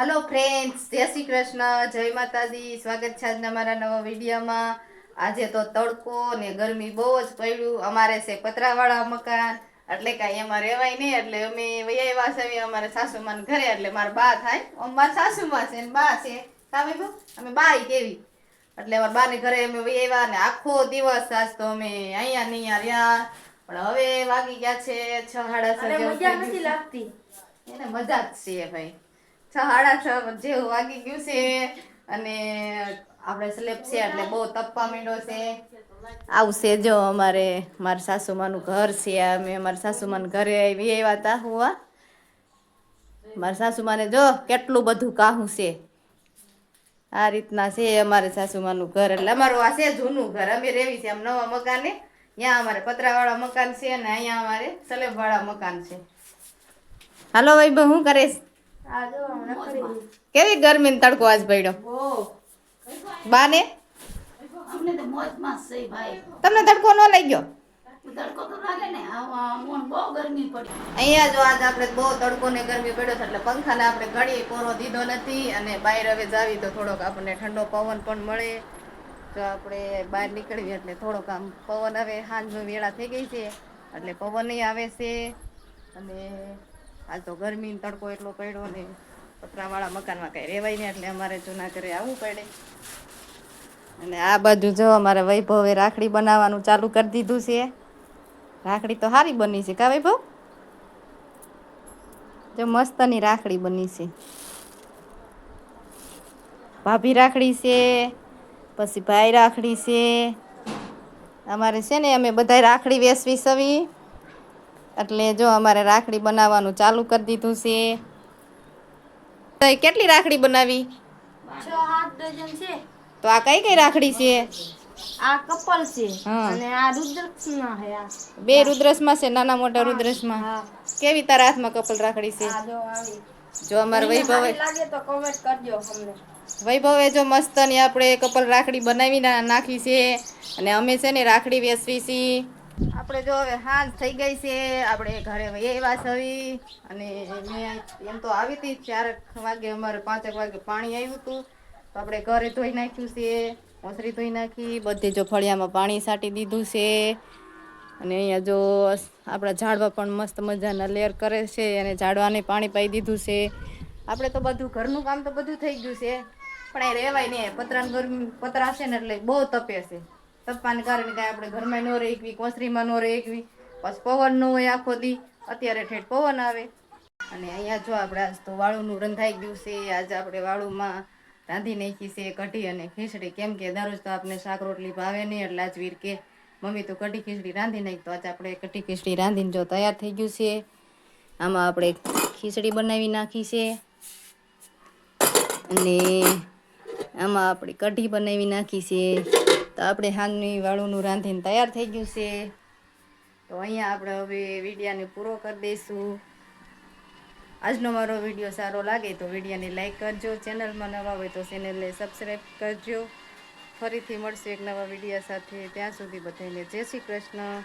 હાલો friends જય શ્રી કૃષ્ણ. જય માતાજી. સ્વાગત છે આજના મારા નવા વિડીયોમાં. આજે તો તડકો ને ગરમી બહુ જ પડ્યું. અમારે છે પતરાવાળા મકાન. એટલે કાંઈ એમાં રહેવાય નહીં. એટલે અમે વૈયા છે. અમારે સાસુમાન ઘરે. એટલે મારા બા થાય. મારા સાસુમાં છે ને બા છે. તમે બહુ અમે બાઈ કેવી. એટલે અમારા બાને ઘરે અમે વૈયા ને આખો દિવસ આજ તો અમે અહીંયા નહીં રહ્યા. પણ હવે વાગી ગયા છે. છ સાડા છ મજા નથી. લાગતી. એને મજા જ છે ભાઈ. છ સાડા છ જેવું વાગી ગયું છે અને આપણે સ્લેબ છે એટલે બહુ તપવા માંડ્યો છે. આવું છે જો અમારે, મારા સાસુમાનું ઘર છે. અમે મારા સાસુમાન ઘરે આવી આવ્યા હતા હુવા મારા સાસુમાને જો કેટલું બધું કાહું છે. આ રીતના છે અમારે સાસુમાનું ઘર. એટલે અમારું આ છે જૂનું ઘર. અમે રેવી છે આમ નવા મકાને. ત્યાં અમારે પતરાવાળા મકાન છે અને અહીંયા અમારે સલેબવાળા મકાન છે. હાલો વૈભવ શું ખરી કેવી ગરમી તડકો આજ પડ્યો? બાને? તો તમને તડકો ન લાગ્યો? તડકો તો લાગે ને. આવા મોન બહુ ગરમી પડી. અહીંયા જો આજ આપણે બહુ તડકો ને ગરમી પડ્યો છે એટલે પંખાને આપણે ઘડીએ કોરો દીધો નથી અને બહાર હવે જાવી તો થોડોક આપણને ઠંડો પવન પણ મળે. જો આપણે બહાર નીકળીએ એટલે થોડોક આમ પવન હવે સાંજનો વેળા થઈ ગઈ છે એટલે પવન આવે છે. અને હાલ તો ગરમીનો તડકો એટલો પડ્યો ને પતરાવાળા મકાનમાં કઈ રહેવાય નહીં એટલે અમારે જૂના ઘરે આવવું પડે. અને આ બાજુ જો અમારે વૈભવે રાખડી બનાવવાનું ચાલુ કરી દીધું છે. રાખડી તો સારી બની છે, કા વૈભવ? જો મસ્તની રાખડી બની છે. ભાભી રાખડી છે, પછી ભાઈ રાખડી છે. અમારે છે ને, અમે બધા રાખડી વેસવી સવી. એટલે જો અમારે રાખડી બનાવવાનું ચાલુ કરી દીધું છે. તો કેટલી રાખડી બનાવી? તો આ કઈ કઈ રાખડી છે? આ કપલ છે અને આ રુદ્રક્ષના છે બે રુદ્રસમાં છે નાના મોટા રુદ્રસમાં. કેવી તારા હાથમાં કપલ રાખડી છે? જો અમારે વૈભવ વૈભવે જો લાગે તો કમેન્ટ કરજો અમને. વૈભવે જો મસ્તની આપણે કપલ રાખડી બનાવી નાખી છે. અને અમે છે ને રાખડી વેચવી છીએ આપણે જો હવે હાંજ થઈ ગઈ છે, આપણે ઘરે એવા છવી અને મેં એમ તો આવી હતી ચાર વાગે અમારે પાંચેક વાગે પાણી આવ્યું હતું, તો આપણે ઘરે ધોઈ નાખ્યું છે મોસરી ધોઈ નાખી, બધે જો ફળિયામાં પાણી છાંટી દીધું છે, અને અહીંયા જો આપણા ઝાડવા પણ મસ્ત મજાના લેર કરે છે, અને ઝાડવાને પાણી પાઈ દીધું છે. આપણે તો બધું ઘરનું કામ તો બધું થઈ ગયું છે, પણ એ રહેવાય નહીં પતરાની ગરમી પતરા છે ને એટલે બહુ તપે છે. તપવાને કારણે કાંઈ આપણે ઘરમાં ન રહેવી કોસરીમાં ન રહેવી પછી પવન ન હોય આખો દી, અત્યારે ઠેઠ પવન આવે. અને અહીંયા જો આપણે આજ તો વાળુનું રંધાઈ ગયું છે, આજે આપણે વાળુમાં રાંધી નાખી છે, કઢી અને ખીચડી. કેમ કે દરરોજ તો આપણે શાક રોટલી ભાવે નહીં, એટલે આજ વીર કે, મમ્મી, તો કઢી ખીચડી રાંધી નાખી. તો આજે આપણે કઢી ખીચડી રાંધીને જો તૈયાર થઈ ગયું છે. આમાં આપણે ખીચડી બનાવી નાખી છે. અને આમાં આપણે કઢી બનાવી નાખી છે. તો આપણે હાંજની વાળુનું રાંધીને તૈયાર થઈ ગયું છે. તો અહીંયા આપણે હવે વિડીયાને પૂરો કરી દઈશું. આજનો મારો વીડિયો સારો લાગે તો વિડીયાને લાઇક કરજો. ચેનલમાં નવા હોય તો ચેનલને સબસ્ક્રાઈબ કરજો. ફરીથી મળશે એક નવા વિડીયા સાથે. ત્યાં સુધી બધાને જય શ્રી કૃષ્ણ.